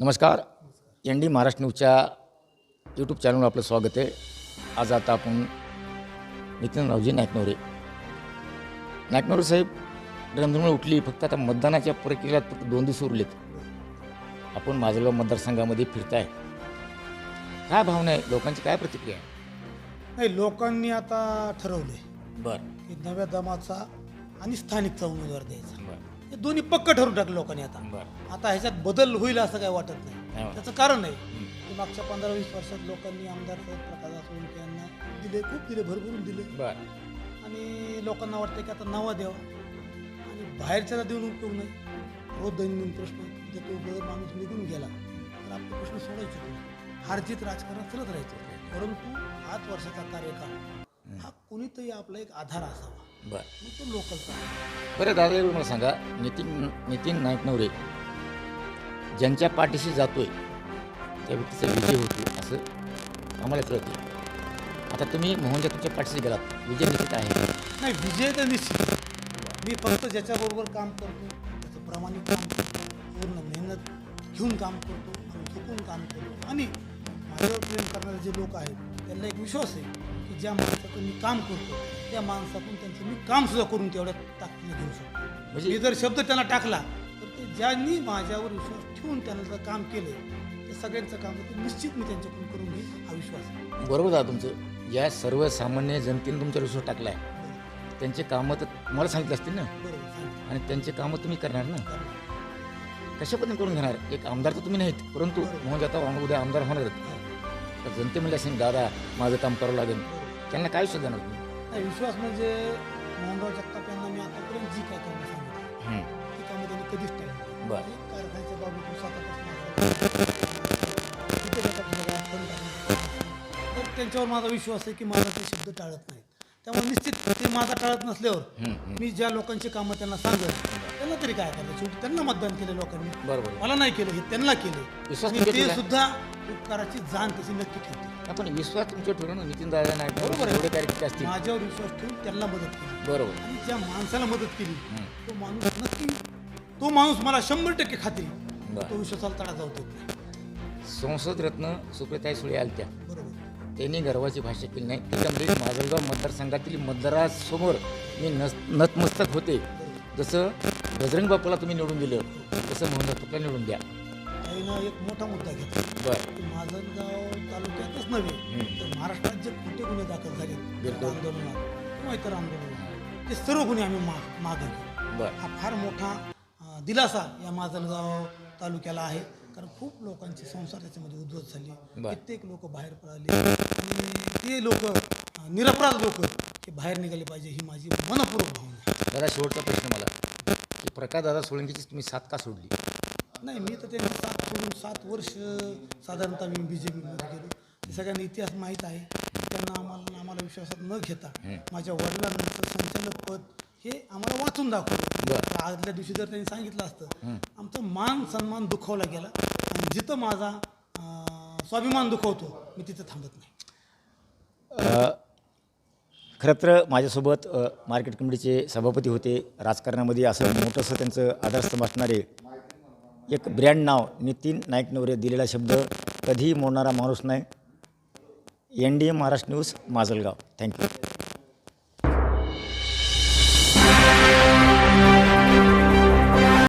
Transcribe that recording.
नमस्कार. N D Maharashtra न्यूजच्या YouTube चॅनलवर आपलं स्वागत आहे. आज आता आपण नितीन रावजी नायकनवरे. नायकनवरे साहेब रंधुमळ उठली फक्त आता मतदानाच्या प्रक्रियेला फक्त दोन दिवस उरलेत. आपण माझगाव मतदारसंघामध्ये फिरताय. काय भावना आहे? लोकांची काय प्रतिक्रिया आहे? नाही लोकांनी आता ठरवलंय बरं. की नव्या दमाचा आणि स्थानिकचा उमेदवार द्यायचा. बरं. हे दोन्ही पक्क ठरवून टाकलं लोकांनी आता. बरं. आता ह्याच्यात बदल होईल असं काही वाटत नाही. नाही. त्याचं कारण आहे की मागच्या पंधरा वीस वर्षात लोकांनी आमदार साहेब प्रकाश सोळंके यांना दिले खूप दिले भरभरून दिले. बरं. आणि लोकांना वाटतं की आता नवा द्यावा आणि बाहेरच्याला देऊन उपयोग नाही. रोज दैनंदिन प्रश्न देतो जर माणूस निघून गेला. तर आपले प्रश्न सोडायचे नाही हारजीत राजकारण चालत राहायचं. परंतु पाच वर्षाचा कार्यकाळ. हा कोणीतरी आपला एक आधार असावा. बरं. मग तो लोकलचा आहे. बरं दादा एवढं मला सांगा. नितीन नितीन नाईकनवरे ज्यांच्या पाठीशी जातोय त्या व्यक्तीचा विजय होतो असं आम्हाला कळतं आता तुम्ही मोहनच्या तुमच्या पाठीशी गेलात. विजय निश्चित आहे. नाही विजय तर निश्चित मी फक्त ज्याच्याबरोबर काम करतो त्याचं प्रामाणिक काम करतो पूर्ण मेहनत घेऊन काम करतो आणि झुकून काम करतो आणि माझ्यावर प्रेम करणारे जे लोक आहेत त्यांना एक विश्वास आहे की ज्या माणसाचं मी काम करतो त्या माणसातून त्यांचं मी काम सुद्धा करून तेवढ्या ताकदीने घेऊ शकतो. म्हणजे मी जर शब्द त्यांना टाकला तर ते ज्यांनी माझ्यावर विश्वास ठेवून त्यांना जर काम केलं ते सगळ्यांचं काम ते निश्चित मी त्यांच्याकडून करून घेईन हा विश्वास आहे. बरोबर दादा तुमचं. या सर्वसामान्य जनतेने तुमच्या विश्वास टाकला आहे त्यांचे कामं तर तुम्हाला सांगितलं असतील ना? बरोबर. आणि त्यांचे कामं तुम्ही करणार ना? कशा पद्धतीने करून घेणार? एक आमदार तर तुम्ही नाहीत परंतु मोहन जाता उद्या आमदार होणार तर जनते म्हणजे असेल दादा माझं काम करावं लागेल त्यांना काय विश्वास देणार तुम्ही नाही विश्वास म्हणजे मोहनराव जगताप यांना मी आतापर्यंत जी काय कामं सांगितली. ती कामं त्यांनी कधीच टाळली बरं. कारखान्याच्या बाबतीत तिथे टाकण्याचं. तर त्यांच्यावर माझा विश्वास आहे की माझा ते शब्द टाळत नाहीत त्यामुळे निश्चित ते माझा टाळत नसल्यावर. मी ज्या लोकांची कामं त्यांना सांगत त्यांना तरी काय करायचं? शेवटी त्यांना मतदान केलं लोकांनी. बरोबर. मला नाही केलं हे त्यांना केले. विश्वास आणि ते ठेवला? सुद्धा उपकाराची जाण तशी नक्की ठेवते आपण विश्वास तुमच्या ठेवून नितीन दादा नाईक बरोबर. एवढे कार्यकर्ते असतील. माझ्यावर विश्वास ठेवून त्यांना मदत केली. बरोबर. आणि ज्या माणसाला मदत केली. तो माणूस नक्की तो माणूस मला शंभर टक्के खात्री बरं. तो विश्वासाला तडा जाऊ देत नाही. संसद रत्न सुप्रियाताई सुळे आलत्या. बरोबर. त्यांनी गर्वाची भाषा केली नाही. त्याच्यामध्ये माजलगाव मतदारसंघातील मतदारासमोर मी नस नतमस्तक होते. जसं बजरंग बाप्पाला तुम्ही निवडून दिलं तसं मोहन दत्तला निवडून द्या. ताईनं एक मोठा मुद्दा घेतला. बरं. माजलगाव तालुक्यातच नव्हे तर महाराष्ट्रात जे खोटे गुन्हे दाखल झाले बिलकुल. आंदोलनात. किंवा इतर आंदोलनात. ते सर्व गुन्हे आम्ही माग मागे बरं. हा फार मोठा दिलासा या माजलगाव तालुक्याला आहे. कारण खूप लोकांचे संसार त्याच्यामध्ये उद्ध्वस्त झाले. कित्येक लोक बाहेर पडले. आणि ते लोक निरपराध लोक हे बाहेर निघाले पाहिजे ही माझी मनपूर्वक भावना आहे. दादा शेवटचा प्रश्न मला. की प्रकाश दादा सोळंकीची तुम्ही साथ का सोडली? नाही मी तर त्यांनी सात सोडून सात वर्ष साधारणतः मी बी जे पीमध्ये गेलो. सगळ्यांना इतिहास माहीत आहे. त्यांना आम्हाला आम्हाला विश्वासात न घेता माझ्या वडिलांचं संचालक पद हे आम्हाला वाचून दाखवलं. बरं. आदल्या दिवशी जर त्यांनी सांगितलं असतं आमचा मान सन्मान दुखवला गेला आणि जिथं माझा अं, स्वाभिमान दुखवतो मी तिथं थांबत नाही. खरं तर माझ्यासोबत अ, मार्केट कमिटीचे सभापती होते. राजकारणामध्ये असं मोठंसं त्यांचं आधारस्तंभ असणारे एक ब्रँड नाव नितीन नाईक नवरे दिलेला शब्द कधीही मोडणारा माणूस नाही. N D A Maharashtra news Majalgaon. Thank you.